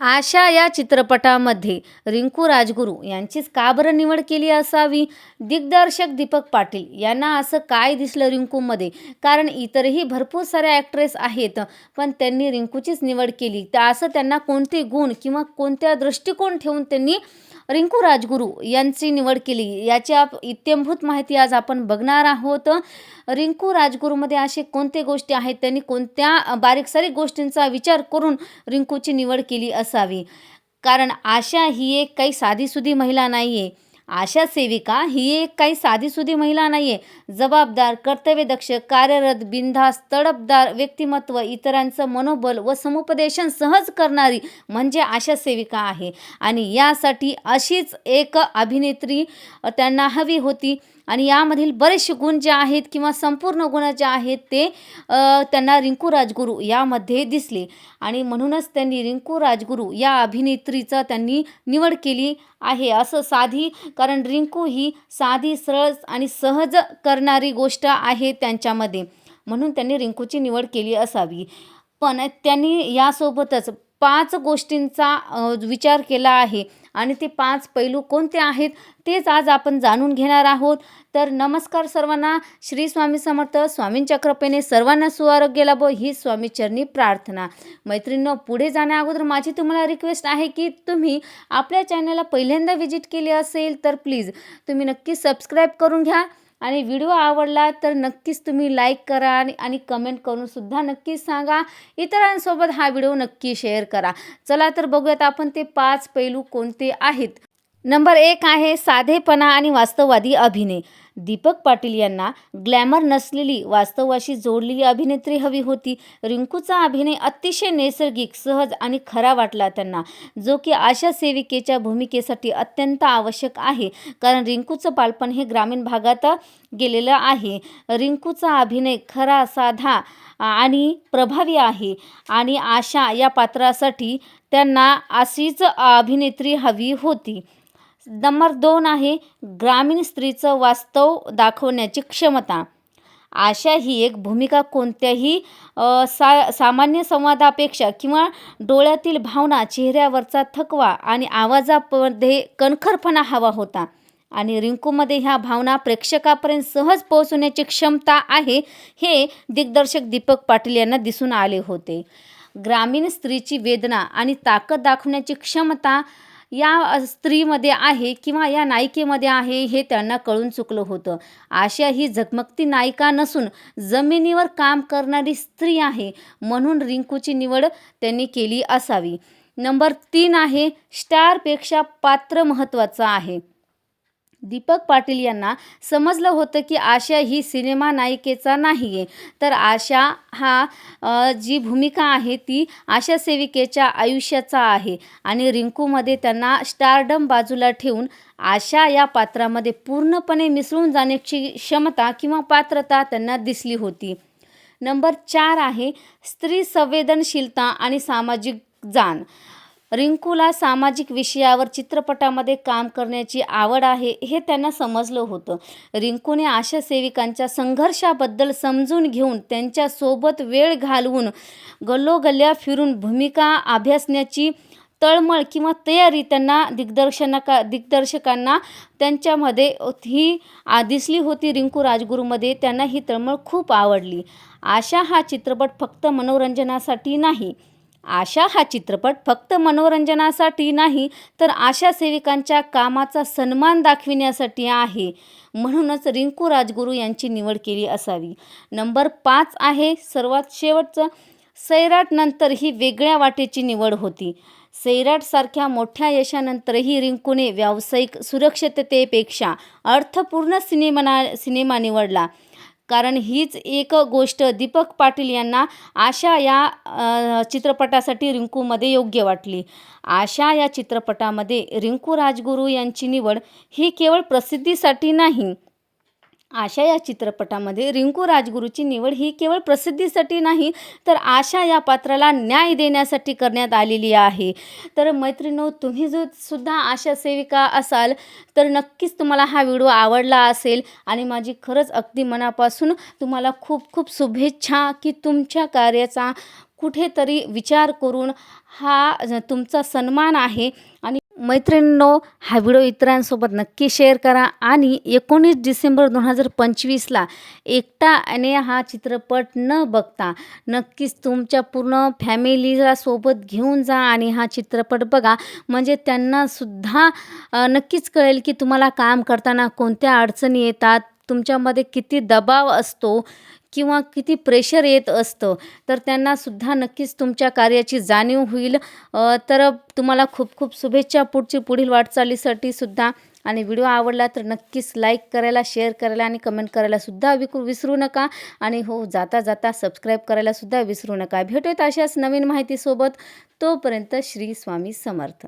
आशा या चित्रपटामध्ये रिंकू राजगुरू यांचीच का बरं निवड केली असावी? दिग्दर्शक दीपक पाटील यांना असं काय दिसलं रिंकूमध्ये? कारण इतरही भरपूर साऱ्या ॲक्ट्रेस आहेत पण त्यांनी रिंकूचीच निवड केली. तर असं त्यांना कोणते गुण किंवा कोणत्या दृष्टिकोन ठेवून त्यांनी रिंकू राजगुरू यांची निवड केली. याची आप इत्यंभूत माहिती आज आपण बघणार आहोत. रिंकू राजगुरूमध्ये असे कोणते गोष्टी आहेत? त्यांनी कोणत्या बारीक सारीक गोष्टींचा विचार करून रिंकूची निवड केली असावी? कारण आशा ही एक काही साधीसुधी महिला नाही आहे आशा सेविका ही एक काही साधीसुधी महिला नाही आहे जबाबदार कर्तव्यदक्ष कार्यरत बिनधास्त तडपदार व्यक्तिमत्व इतरांचं मनोबल व समुपदेशन सहज करणारी म्हणजे आशा सेविका आहे. आणि यासाठी अशीच एक अभिनेत्री त्यांना हवी होती. आणि यामधील बरेचसे गुण जे आहेत किंवा संपूर्ण गुण जे आहेत ते त्यांना रिंकू राजगुरू यामध्ये दिसले. आणि म्हणूनच त्यांनी रिंकू राजगुरू या अभिनेत्रीचा त्यांनी निवड केली आहे. असं साधी कारण रिंकू ही साधी सरळ आणि सहज करणारी गोष्ट आहे त्यांच्यामध्ये. म्हणून त्यांनी रिंकूची निवड केली असावी. पण त्यांनी यासोबतच पाच गोष्टींचा विचार केला आहे. आणि ते पाच पैलू कोणते आहेत तेच आज आपण जाणून घेणार आहोत. तर नमस्कार सर्वांना. श्री स्वामी समर्थ स्वामींच्या कृपेने सर्वांना सुआरोग्य लाभो ही स्वामी चरणी प्रार्थना. मैत्रिणींनो पुढे जाण्या अगोदर माझी तुम्हाला रिक्वेस्ट आहे की तुम्ही आपल्या चॅनलला पहिल्यांदा व्हिजिट केली असेल तर प्लीज तुम्ही नक्की सबस्क्राईब करून घ्या. आणि व्हिडिओ आवडला तर नक्कीच तुम्ही लाईक करा आणि आणि कमेंट करूनसुद्धा नक्कीच सांगा. इतरांसोबत हा व्हिडिओ नक्की शेअर करा. चला तर बघूयात आपण ते पाच पैलू कोणते आहेत. नंबर एक आहे साधेपणा आणि वास्तववादी अभिनय. दीपक पाटील यांना ग्लॅमर नसलेली वास्तवाशी जोडलेली अभिनेत्री हवी होती. रिंकूचा अभिनय अतिशय नैसर्गिक सहज आणि खरा वाटला त्यांना जो की आशा सेविकेच्या भूमिकेसाठी अत्यंत आवश्यक आहे कारण रिंकूचं बालपण हे ग्रामीण भागात गेलेलं आहे. रिंकूचा अभिनय खरा साधा आणि प्रभावी आहे आणि आशा या पात्रासाठी त्यांना अशीच अभिनेत्री हवी होती. नंबर दोन आहे ग्रामीण स्त्रीचं वास्तव दाखवण्याची क्षमता. आशा ही एक भूमिका कोणत्याही सा सामान्य संवादापेक्षा किंवा डोळ्यातील भावना चेहऱ्यावरचा थकवा आणि आवाजामध्ये कणखरपणा हवा होता. आणि रिंकूमध्ये ह्या भावना प्रेक्षकापर्यंत सहज पोहोचवण्याची क्षमता आहे हे दिग्दर्शक दीपक पाटील यांना दिसून आले होते. ग्रामीण स्त्रीची वेदना आणि ताकद दाखवण्याची क्षमता या स्त्रीमध्ये आहे किंवा या नायिकेमध्ये आहे हे त्यांना कळून चुकलं होतं. आशा ही झगमगती नायिका नसून जमिनीवर काम करणारी स्त्री आहे म्हणून रिंकूची निवड त्यांनी केली असावी. नंबर तीन आहे स्टारपेक्षा पात्र महत्त्वाचं आहे. दीपक पाटील यांना समजलं होतं की आशा ही सिनेमा नायिकेचा नाही आहे तर आशा हा जी भूमिका आहे ती आशा सेविकेच्या आयुष्याचा आहे आणि रिंकूमध्ये त्यांना स्टारडम बाजूला ठेवून आशा या पात्रामध्ये पूर्णपणे मिसळून जाण्याची क्षमता किंवा पात्रता त्यांना दिसली होती. नंबर चार आहे स्त्री संवेदनशीलता आणि सामाजिक जाण. रिंकूला सामाजिक विषयावर चित्रपटामध्ये काम करण्याची आवड आहे हे त्यांना समजलं होतं. रिंकूने आशा सेविकांच्या संघर्षाबद्दल समजून घेऊन त्यांच्यासोबत वेळ घालवून गल्लोगल्ल्या फिरून भूमिका अभ्यासण्याची तळमळ किंवा तयारी त्यांना दिग्दर्शनाका दिग्दर्शकांना त्यांच्यामध्ये ही आ, दिसली होती. रिंकू राजगुरूमध्ये त्यांना ही तळमळ खूप आवडली. आशा हा चित्रपट फक्त मनोरंजनासाठी नाही आशा हा चित्रपट फक्त मनोरंजनासाठी नाही तर आशा सेविकांच्या कामाचा सन्मान दाखविण्यासाठी आहे. म्हणूनच रिंकू राजगुरू यांची निवड केली असावी. नंबर पाच आहे सर्वात शेवटचं सैराटनंतर ही वेगळ्या वाटेची निवड होती. सैराटसारख्या मोठ्या यशानंतरही रिंकूने व्यावसायिक सुरक्षिततेपेक्षा अर्थपूर्ण सिनेमा सिनेमा निवडला. कारण हीच एक गोष्ट दीपक पाटील यांना आशा या चित्रपटासाठी रिंकूमध्ये योग्य वाटली. आशा या चित्रपटामध्ये रिंकू राजगुरू यांची निवड ही केवळ प्रसिद्धीसाठी नाही आशा या चित्रपटामध्ये रिंकू राजगुरूची निवड ही केवळ प्रसिद्धीसाठी नाही तर आशा या पात्राला न्याय देण्यासाठी करण्यात आलेली आहे. तर मैत्रिणो तुम्ही जो सुद्धा आशा सेविका असाल तर नक्कीच तुम्हाला हा व्हिडिओ आवडला असेल. आणि माझी खरंच अगदी मनापासून तुम्हाला खूप खूप शुभेच्छा की तुमच्या कार्याचा कुठेतरी विचार करून हा तुमचा सन्मान आहे. आणि मैत्रिणींनो हा व्हिडिओ इतरांसोबत नक्की शेअर करा आणि एकोणीस डिसेंबर दोन हजार पंचवीसला एकटा आणि हा चित्रपट न बघता नक्कीच तुमच्या पूर्ण फॅमिलीला सोबत घेऊन जा आणि हा चित्रपट बघा. म्हणजे त्यांनासुद्धा नक्कीच कळेल की तुम्हाला काम करताना कोणत्या अडचणी येतात तुमच्यामध्ये किती दबाव असतो किंवा किती प्रेशर येत असतं तर त्यांनासुद्धा नक्कीच तुमच्या कार्याची जाणीव होईल. तर तुम्हाला खूप खूप शुभेच्छा पुढची पुढील वाटचालीसाठी सुद्धा. आणि व्हिडिओ आवडला तर नक्कीच लाईक करायला शेअर करायला आणि कमेंट करायलासुद्धा विकू विसरू नका. आणि हो जाता जाता सबस्क्राईब करायलासुद्धा विसरू नका. भेटूयात अशाच नवीन माहितीसोबत. तोपर्यंत श्री स्वामी समर्थ.